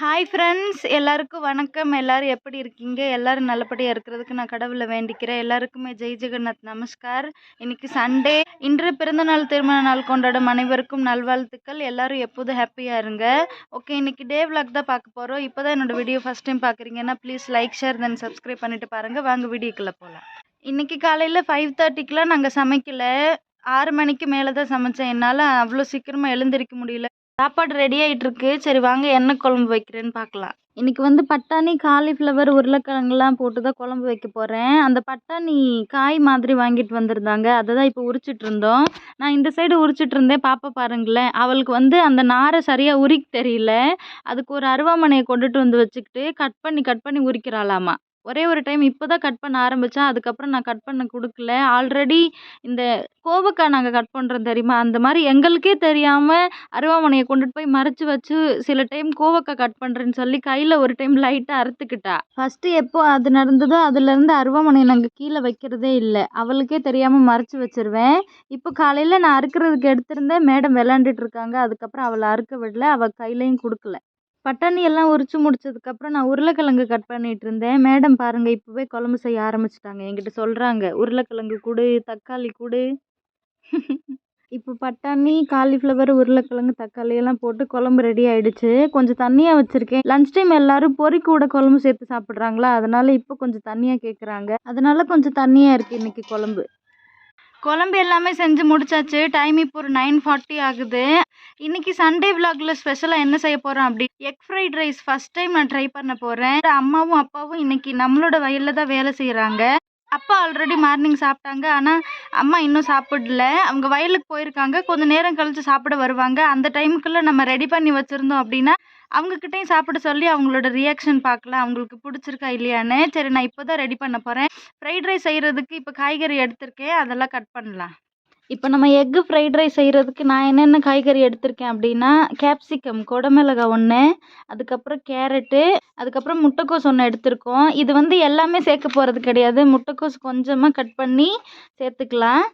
Hi friends எல்லாருக்கும் வணக்கம். எல்லாரும் எப்படி இருக்கீங்க? எல்லோரும் நல்லபடியாக இருக்கிறதுக்கு நான் கடவுளை வேண்டிக்கிறேன். எல்லாருக்குமே ஜெய் ஜெகநாத் நமஸ்கார். இன்னைக்கு சண்டே இன்று பிறந்தநாள் திருமண நாள் கொண்டாடும் அனைவருக்கும் நல்வாழ்த்துக்கள். எல்லோரும் எப்போதும் ஹாப்பியாக இருங்க. ஓகே இன்னைக்கு டே விளாக் தான் பார்க்க போகிறோம் இப்போ தான் என்னோட வீடியோ ஃபஸ்ட் டைம் பார்க்குறீங்கன்னா please like share then subscribe பண்ணிவிட்டு பாருங்கள் வாங்க வீடியோக்குள்ளே போகலாம் இன்றைக்கி காலையில் ஃபைவ் தேர்ட்டிக்கெலாம் நாங்கள் சமைக்கலை. ஆறு மணிக்கு மேலே தான் சமைச்சேன். என்னால் அவ்வளோ சீக்கிரமாக எழுந்திருக்க முடியல. சாப்பாடு ரெடி ஆகிட்டுருக்கு சரி வாங்க என்ன குழம்பு வைக்கிறேன்னு பார்க்கலாம். இன்னைக்கு வந்து பட்டாணி காலிஃப்ளவர் உருளைக்கிழங்குலாம் போட்டு தான் குழம்பு வைக்க போகிறேன் அந்த பட்டாணி காய் மாதிரி வாங்கிட்டு வந்திருந்தாங்க. அதை தான் இப்போ உரிச்சிட்டு இருந்தோம். நான் இந்த சைடு உரிச்சிட்டு இருந்தேன். பாப்பா பாருங்களேன். அவளுக்கு வந்து அந்த நாரை சரியாக உரிக்க தெரியல. அதுக்கு ஒரு அருவாமனையை கொண்டுட்டு வந்து வச்சுக்கிட்டு கட் பண்ணி கட் பண்ணி உரிக்கிறாளாமா. ஒரே ஒரு டைம் இப்போ தான் கட் பண்ண ஆரம்பித்தேன் அதுக்கப்புறம் நான் கட் பண்ண கொடுக்கல. ஆல்ரெடி இந்த கோவக்காய் நாங்கள் கட் பண்ணுறோம் தெரியுமா? அந்த மாதிரி எங்களுக்கே தெரியாமல் அருவாமனையை கொண்டுட்டு போய் மறைச்சு வச்சு சில டைம் கோவக்காய் கட் பண்ணுறேன்னு சொல்லி கையில் ஒரு டைம் லைட்டாக அறுத்துக்கிட்டா. ஃபஸ்ட்டு எப்போ அது நடந்ததோ அதுலேருந்து அருவாமனையை நாங்கள் கீழே வைக்கிறதே இல்லை. அவளுக்கே தெரியாமல் மறைச்சி வச்சிருவேன். இப்போ காலையில் நான் அறுக்கிறதுக்கு எடுத்திருந்தேன் மேடம் விளாண்டுட்டு இருக்காங்க. அதுக்கப்புறம் அவளை அறுக்க விடல. அவள் கையிலையும் கொடுக்கல. பட்டாணி எல்லாம் உரித்து முடிச்சதுக்கப்புறம் நான் உருளைக்கிழங்கு கட் பண்ணிட்டு இருந்தேன். மேடம் பாருங்கள் இப்போவே குழம்பு செய்ய ஆரம்பிச்சிட்டாங்க. என்கிட்ட சொல்கிறாங்க உருளைக்கிழங்கு கொடு தக்காளி கொடு. இப்போ பட்டாணி காலிஃப்ளவர் உருளைக்கிழங்கு தக்காளி எல்லாம் போட்டு குழம்பு ரெடி ஆயிடுச்சு. கொஞ்சம் தண்ணியாக வச்சுருக்கேன். லன்ச் டைம் எல்லாரும் பொறி கூட குழம்பு சேர்த்து சாப்பிட்றாங்களா? அதனால இப்போ கொஞ்சம் தண்ணியாக கேட்குறாங்க அதனால கொஞ்சம் தண்ணியாக இருக்குது இன்னைக்கு குழம்பு. குழம்பு எல்லாமே செஞ்சு முடிச்சாச்சு. டைம் இப்போ ஒரு நைன் ஃபார்ட்டி ஆகுது. இன்னைக்கு சண்டே vlogல ஸ்பெஷலாக என்ன செய்ய போகிறோம் அப்படி? Egg fried rice first time நான் ட்ரை பண்ண போகிறேன் அம்மாவும் அப்பாவும் இன்னைக்கு நம்மளோட வயலில் தான் வேலை செய்கிறாங்க அப்பா ஆல்ரெடி மார்னிங் சாப்பிட்டாங்க. ஆனால் அம்மா இன்னும் சாப்பிடல. அவங்க வயலுக்கு போயிருக்காங்க. கொஞ்சம் நேரம் கழித்து சாப்பிட வருவாங்க. அந்த டைமுக்குள்ளே நம்ம ரெடி பண்ணி வச்சுருந்தோம் அப்படின்னா அவங்கக்கிட்டையும் சாப்பிட சொல்லி அவங்களோட ரியாக்ஷன் பார்க்கலாம் அவங்களுக்கு பிடிச்சிருக்கா இல்லையான்னு. சரி நான் இப்போ தான் ரெடி பண்ண போகிறேன் ஃப்ரைட் ரைஸ் செய்கிறதுக்கு இப்போ காய்கறி எடுத்திருக்கேன். அதெல்லாம் கட் பண்ணலாம். இப்போ நம்ம எக்கு ஃப்ரைட் ரைஸ் செய்கிறதுக்கு நான் என்னென்ன காய்கறி எடுத்திருக்கேன் அப்படின்னா கேப்சிகம் கொடமிளகா ஒன்று அதுக்கப்புறம் கேரட்டு அதுக்கப்புறம் முட்டைக்கோஸ் ஒன்று எடுத்திருக்கோம். இது வந்து எல்லாமே சேர்க்க போகிறது கிடையாது. முட்டைக்கோஸ் கொஞ்சமாக கட் பண்ணி சேர்த்துக்கலாம்.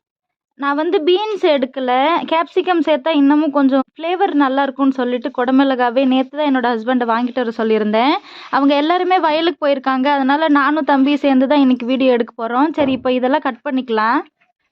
நான் வந்து பீன்ஸ் எடுக்கலை. கேப்சிகம் சேர்த்தா இன்னமும் கொஞ்சம் ஃப்ளேவர் நல்லா இருக்கும்னு சொல்லிட்டு குடமிளகாவே நேற்று தான் என்னோட ஹஸ்பண்டை வாங்கிட்டு வர சொல்லியிருந்தேன். அவங்க எல்லாருமே வயலுக்கு போயிருக்காங்க. அதனால நானும் தம்பியும் சேர்ந்து தான் இன்னைக்கு வீடியோ எடுக்க போகிறோம் சரி இப்போ இதெல்லாம் கட் பண்ணிக்கலாம்.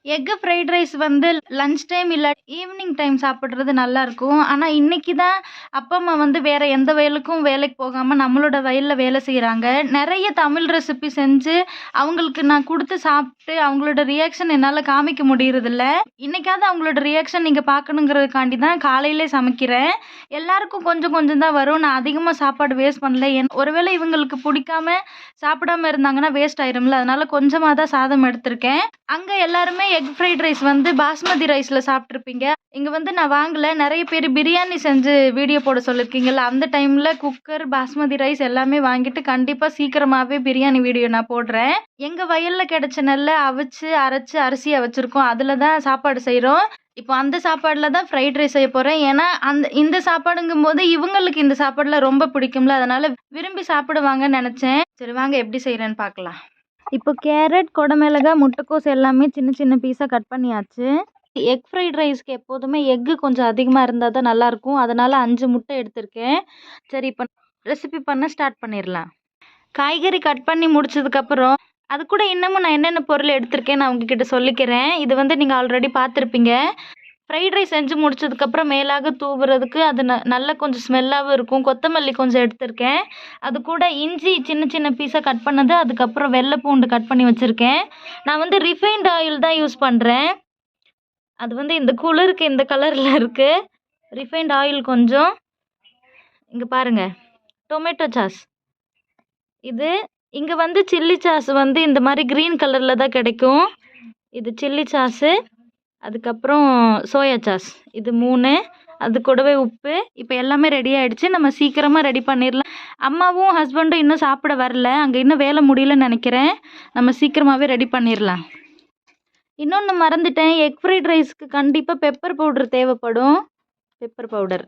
எக்கு ஃப்ரைட் ரைஸ் வந்து லஞ்ச் டைம் இல்லை ஈவினிங் டைம் சாப்பிட்றது நல்லாயிருக்கும் ஆனால் இன்றைக்கி தான் அப்பா அம்மா வந்து வேறு எந்த வயலுக்கும் வேலைக்கு போகாமல் நம்மளோட வயலில் வேலை செய்கிறாங்க நிறைய தமிழ் ரெசிபி செஞ்சு அவங்களுக்கு நான் கொடுத்து சாப்பிட்டு அவங்களோட ரியாக்ஷன் என்னால் காமிக்க முடியறதில்ல. இன்றைக்காவது அவங்களோட ரியாக்ஷன் நீங்கள் பார்க்கணுங்கிறதுக்காண்டி தான் காலையிலே சமைக்கிறேன். எல்லாருக்கும் கொஞ்சம் கொஞ்சம் தான் வரும். நான் அதிகமாக சாப்பாடு வேஸ்ட் பண்ணல. என் ஒருவேளை இவங்களுக்கு பிடிக்காம சாப்பிடாம இருந்தாங்கன்னா வேஸ்ட் ஆயிரும்ல. அதனால் கொஞ்சமாக தான் சாதம் எடுத்திருக்கேன். அங்கே எல்லாருமே எக் ஃப்ரைட் ரைஸ் வந்து பாஸ்மதி ரைஸில் சாப்பிட்ருப்பீங்க இங்கே வந்து நான் வாங்கலை. நிறைய பேர் பிரியாணி செஞ்சு வீடியோ போட சொல்லியிருக்கீங்கல்ல அந்த டைமில் குக்கர் பாஸ்மதி ரைஸ் எல்லாமே வாங்கிட்டு கண்டிப்பாக சீக்கிரமாகவே பிரியாணி வீடியோ நான் போடுறேன். எங்கள் வயலில் கிடைச்ச நெல்லை அவிச்சு அரைச்சி அரிசியை வச்சுருக்கோம். அதில் தான் சாப்பாடு செய்கிறோம் இப்போ அந்த சாப்பாடில் தான் ஃப்ரைட் ரைஸ் செய்ய போகிறேன் ஏன்னா அந்த இந்த சாப்பாடுங்கும் போது இவங்களுக்கு இந்த சாப்பாடில் ரொம்ப பிடிக்கும்ல அதனால் விரும்பி சாப்பிடுவாங்கன்னு நினச்சேன். சரி வாங்க எப்படி செய்கிறேன்னு பார்க்கலாம். இப்போ கேரட் குடமிளகா முட்டைக்கோஸ் எல்லாமே சின்ன சின்ன பீஸாக கட் பண்ணியாச்சு. எக் ஃப்ரைட் ரைஸ்க்கு எப்போதுமே எக்கு கொஞ்சம் அதிகமாக இருந்தால் தான் நல்லாயிருக்கும் அதனால் அஞ்சு முட்டை எடுத்திருக்கேன். சரி இப்போ ரெசிபி பண்ண ஸ்டார்ட் பண்ணிடலாம். காய்கறி கட் பண்ணி முடிச்சதுக்கப்புறம் அது கூட இன்னமும் நான் என்னென்ன பொருள் எடுத்திருக்கேன் நான் உங்ககிட்ட சொல்லிக்கிறேன். இது வந்து நீங்கள் ஆல்ரெடி பார்த்துருப்பீங்க. ஃப்ரைட் ரைஸ் செஞ்சு முடிச்சதுக்கப்புறம் மேலாக தூவுறதுக்கு அது ந நல்லா கொஞ்சம் ஸ்மெல்லாகவும் இருக்கும். கொத்தமல்லி கொஞ்சம் எடுத்திருக்கேன். அது கூட இஞ்சி சின்ன சின்ன பீஸாக கட் பண்ணது அதுக்கப்புறம் வெள்ளை பூண்டு கட் பண்ணி வச்சுருக்கேன். நான் வந்து ரிஃபைண்ட் ஆயில் தான் யூஸ் பண்ணுறேன் அது வந்து இந்த குளிருக்கு இந்த கலரில் இருக்குது ரிஃபைண்ட் ஆயில் கொஞ்சம். இங்கே பாருங்கள் டொமேட்டோ சாஸ் இது இங்கே வந்து சில்லி சாஸ் வந்து இந்த மாதிரி க்ரீன் கலரில் தான் கிடைக்கும். இது சில்லி சாஸு அதுக்கப்புறம் சோயா சாஸ் இது மூணு. அது கூடவே உப்பு. இப்போ எல்லாமே ரெடி ஆகிடுச்சு நம்ம சீக்கிரமாக ரெடி பண்ணிடலாம் அம்மாவும் ஹஸ்பண்டும் இன்னும் சாப்பிட வரல. அங்கே இன்னும் வேலை முடியலன்னு நினைக்கிறேன். நம்ம சீக்கிரமாகவே ரெடி பண்ணிடலாம் இன்னொன்று மறந்துட்டேன். எக் ஃப்ரைட் ரைஸ்க்கு கண்டிப்பாக பெப்பர் பவுடர் தேவைப்படும். பெப்பர் பவுடர்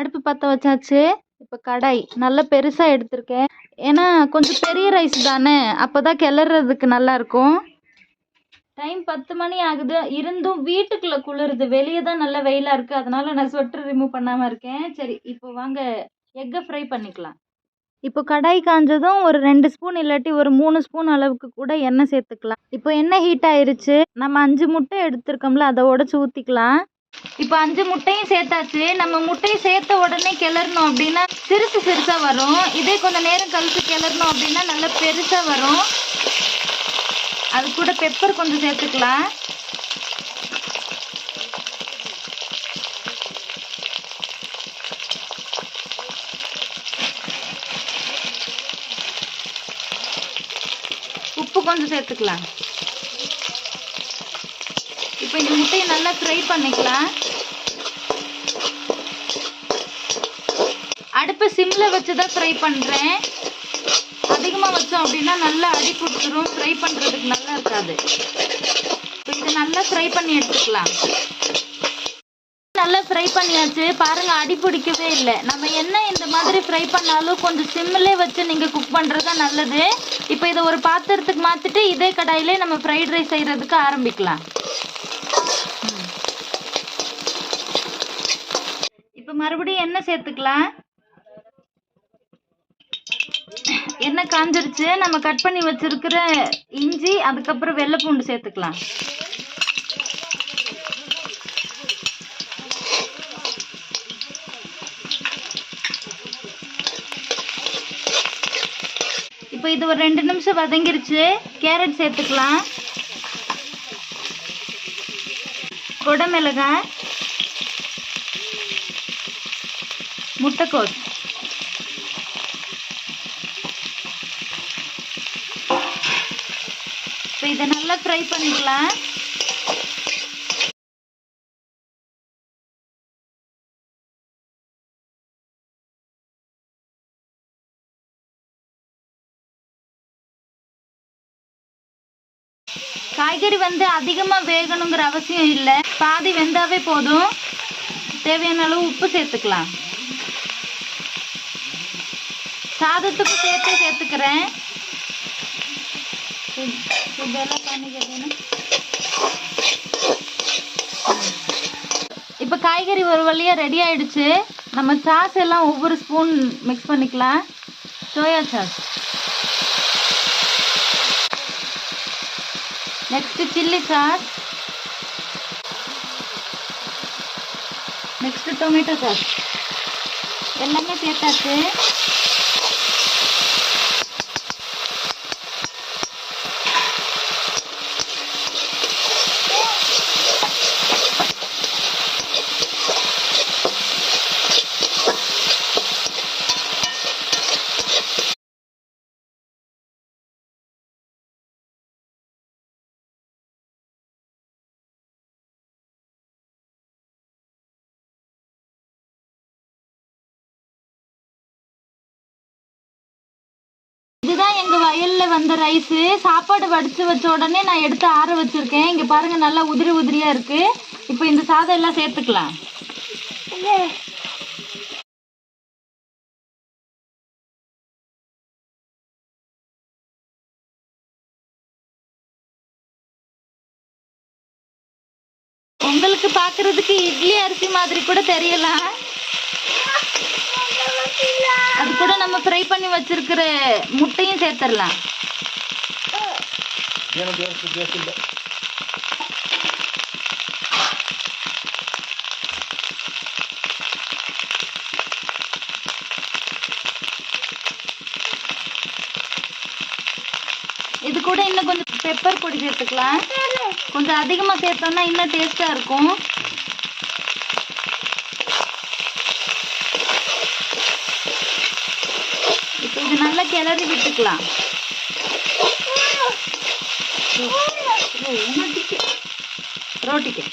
அடுப்பு பற்ற வச்சாச்சு. இப்போ கடாய். நல்லா பெருசாக எடுத்திருக்கேன். ஏன்னா கொஞ்சம் பெரிய ரைஸ் தானே. அப்போ தான் கிளறதுக்கு நல்லாயிருக்கும். டைம் பத்து மணி ஆகுது. இருந்தும் வீட்டுக்குள்ளே குளிருது. வெளியே தான் நல்லா வெயிலாக இருக்குது அதனால நான் ஸ்வெட்டர் ரிமூவ் பண்ணாமல் இருக்கேன். சரி இப்போ வாங்க எக்கை ஃப்ரை பண்ணிக்கலாம். இப்போ கடாய் காஞ்சதும் ஒரு ரெண்டு ஸ்பூன் இல்லாட்டி ஒரு மூணு ஸ்பூன் அளவுக்கு கூட எண்ணெய் சேர்த்துக்கலாம். இப்போ எண்ணெய் ஹீட் ஆயிருச்சு. நம்ம அஞ்சு முட்டை எடுத்திருக்கோம்ல அதை உடச்சி ஊற்றிக்கலாம் இப்போ அஞ்சு முட்டையும் சேர்த்தாச்சு. நம்ம முட்டையை சேர்த்த உடனே கிளறணும் அப்படின்னா சிறுசு சிறுசாக வரும். இதே கொஞ்சம் நேரம் கழித்து கிளறணும் அப்படின்னா நல்லா பெருசாக வரும். அது கூட பெப்பர் கொஞ்சம் சேர்த்துக்கலாம். உப்பு கொஞ்சம் சேர்த்துக்கலாம். இப்போ இந்த முட்டையை நல்லா ஃப்ரை பண்ணிக்கலாம். அடுப்பை சிம்மில் வச்சு தான் ஃப்ரை பண்ணுறேன் அதிகமாக வச்சோம் அப்படின்னா நல்லா அடி கொடுத்துரும். ஃப்ரை பண்ணுறதுக்கு நல்லா இருக்காது. இப்போ இதை நல்லா ஃப்ரை பண்ணி எடுத்துக்கலாம். நல்லா ஃப்ரை பண்ணியாச்சு. பாருங்க அடி பிடிக்கவே இல்லை. நம்ம என்ன இந்த மாதிரி ஃப்ரை பண்ணாலும் கொஞ்சம் சிம்மிலே வச்சு நீங்கள் குக் பண்ணுறது தான் நல்லது. இப்போ இதை ஒரு பாத்திரத்துக்கு மாற்றிட்டு இதே கடாயிலே நம்ம ஃப்ரைட் ரைஸ் செய்கிறதுக்கு ஆரம்பிக்கலாம். மறுபடியும் எண்ணெய் சேர்த்துக்கலாம்? எண்ணெய் காஞ்சிருச்சு? நம்ம கட் பண்ணி வச்சிருக்கிற இஞ்சி அதுக்கப்புறம் வெள்ளை பூண்டு சேர்த்துக்கலாம். இப்போ இது ஒரு ரெண்டு நிமிஷம் வதங்கிருச்சு. கேரட் சேர்த்துக்கலாம். குடமிளகாய். முட்டைக்கோஸ். இப்போ இதை நல்லா ஃப்ரை பண்ணிக்கலாம் காய்கறி வந்து அதிகமாக வேகணுங்கிற அவசியம் இல்லை. பாதி வெந்தாவே போதும். தேவையான அளவு உப்பு சேர்த்துக்கலாம். சாதத்துக்கு சேர்த்து சேர்த்துக்கிறேன். இதெல்லாம் இப்போ காய்கறி ஒரு வழியாக ரெடி ஆயிடுச்சு. நம்ம சாஸ் எல்லாம் ஒவ்வொரு ஸ்பூன் மிக்ஸ் பண்ணிக்கலாம். Soya sauce next chilli sauce next tomato sauce எல்லாமே சேர்த்தாச்சு. இதுதான் எங்க வயல்ல வந்த ரைஸ் சாப்பாடு வடிச்சு வச்ச உடனே நான் எடுத்து ஆற வச்சிருக்கேன். இங்க பாருங்க நல்லா உதிரி உதிரியா இருக்கு. இப்போ இந்த சாதம் எல்லாம் சேர்த்துக்கலாம். உங்களுக்கு பாக்குறதுக்கு இட்லி அரிசி மாதிரி கூட தெரியலாம். அது கூட நம்ம ஃப்ரை பண்ணி வச்சிருக்கிற முட்டையும் சேர்த்துடலாம். இது கூட இன்னும் கொஞ்சம் பெப்பர் பொடி சேர்த்துக்கலாம். கொஞ்சம் அதிகமாக சேர்த்தோம்னா இன்னும் டேஸ்ட்டாக இருக்கும். நல்லா கிளறி விட்டுக்கலாம். ரோட்டிக்கு.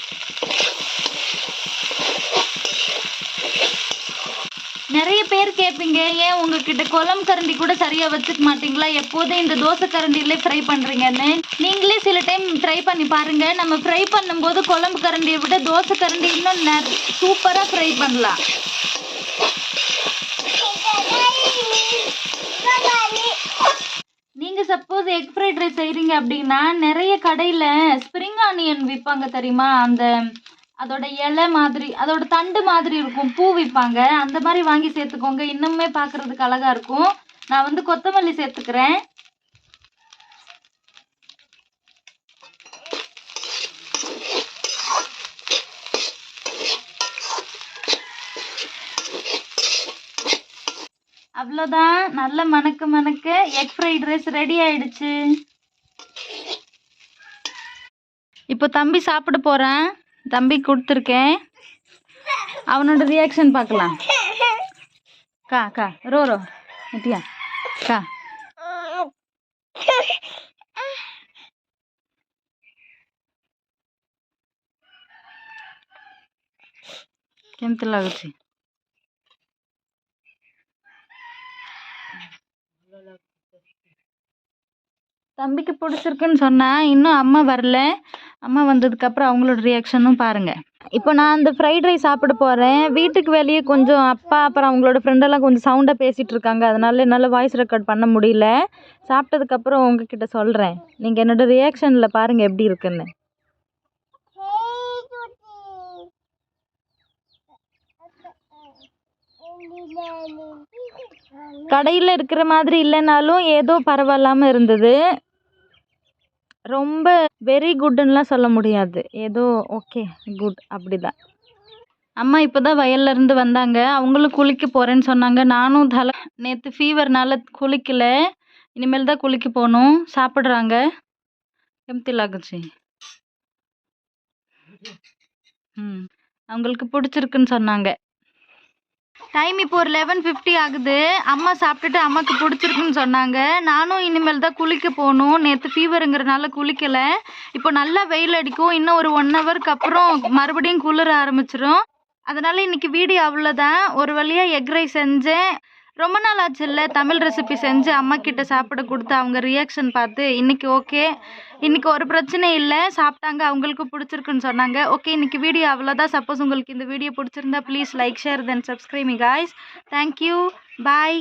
நிறைய பேர் கேட்பீங்க ஏன் உங்ககிட்ட குழம்பு கரண்டி கூட சரியா வச்சுக்க மாட்டீங்களா? எப்போதும் இந்த தோசை கரண்டிலே ஃப்ரை பண்றீங்கன்னு. நீங்களே சில டைம் ட்ரை பண்ணி பாருங்க. நம்ம ஃப்ரை பண்ணும்போது குழம்பு கரண்டியை விட தோசை கரண்டி இன்னும் சூப்பரா ஃப்ரை பண்ணலாம் நீங்க நீங்கள் சப்போஸ் எக் ஃப்ரைட் ரைஸ் செய்கிறீங்க அப்படின்னா நிறைய கடையில் ஸ்ப்ரிங் ஆனியன் விற்பாங்க தெரியுமா? அந்த அதோட இலை மாதிரி அதோட தண்டு மாதிரி இருக்கும் பூ விற்பாங்க அந்த மாதிரி வாங்கி சேர்த்துக்கோங்க. இன்னுமே பார்க்குறதுக்கு அழகாக இருக்கும். நான் வந்து கொத்தமல்லி சேர்த்துக்கிறேன். அவ்வளோதான் நல்ல மணக்க மணக்க எக் ஃப்ரைட் ரைஸ் ரெடி ஆயிடுச்சு இப்போ தம்பி சாப்பிட போகிறான் தம்பி கொடுத்துருக்கேன் அவனோட ரியாக்ஷன் பார்க்கலாம் கா கா ரோ ரோ இட்டியா கா କେମିତି ଲାଗୁଛି தம்பிக்கு பிடிச்சிருக்குன்னு சொன்னேன் இன்னும் அம்மா வரல. அம்மா வந்ததுக்கப்புறம் அவங்களோட ரியாக்ஷனும் பாருங்க. இப்போ நான் அந்த ஃப்ரைட் ரைஸ் சாப்பிட போகிறேன் வீட்டுக்கு வெளியே கொஞ்சம் அப்பா அப்புறம் அவங்களோட ஃப்ரெண்டெல்லாம் கொஞ்சம் சவுண்டாக பேசிகிட்டு இருக்காங்க. அதனால என்னால் வாய்ஸ் ரெக்கார்ட் பண்ண முடியல. சாப்பிட்டதுக்கப்புறம் உங்ககிட்ட சொல்கிறேன் நீங்கள் என்னோட ரியாக்ஷனில் பாருங்கள் எப்படி இருக்குன்னு. கடையில் இருக்கிற மாதிரி இல்லைனாலும் ஏதோ பரவாயில்லாமல் இருந்தது. ரொம்ப வெரி குட்னுலாம் சொல்ல முடியாது. ஏதோ ஓகே குட் அப்படிதான். அம்மா இப்போ தான் வயல்லேருந்து வந்தாங்க. அவங்களும் குளிக்க போகிறேன்னு சொன்னாங்க. நானும் தலை நேற்று ஃபீவர்னால குளிக்கல. இனிமேல் தான் குளிக்க போகணும் சாப்பிட்றாங்க. எம்தி லாகுச்சு ம். அவங்களுக்கு பிடிச்சிருக்குன்னு சொன்னாங்க. டைம் இப்போ ஒரு லெவன் ஃபிஃப்டி ஆகுது. அம்மா சாப்பிட்டுட்டு அம்மாக்கு பிடிச்சிருக்குன்னு சொன்னாங்க. நானும் இனிமேல் தான் குளிக்க போகணும். நேற்று ஃபீவருங்கிறனால குளிக்கலை. இப்போ நல்லா வெயில் அடிக்கும். இன்னும் ஒரு ஒன் ஹவருக்கு அப்புறம் மறுபடியும் குளிர ஆரம்பிச்சிரும். அதனால் இன்றைக்கி வீடியோ அவ்வளோதான் ஒரு வழியாக எக் ரைஸ் செஞ்சேன். ரொம்ப நாள் ஆச்சுல்ல தமிழ் ரெசிபி செஞ்சு அம்மா கிட்ட சாப்பிட கொடுத்து அவங்க ரியாக்ஷன் பார்த்து இன்னைக்கு ஓகே இன்னைக்கு ஒரு பிரச்சனை இல்லை. சாப்பிட்டாங்க. அவங்களுக்கும் பிடிச்சிருக்குன்னு சொன்னாங்க. ஓகே இன்னைக்கு வீடியோ அவ்வளோதான் சப்போஸ் உங்களுக்கு இந்த வீடியோ பிடிச்சிருந்தா please like share then subscribe guys thank you bye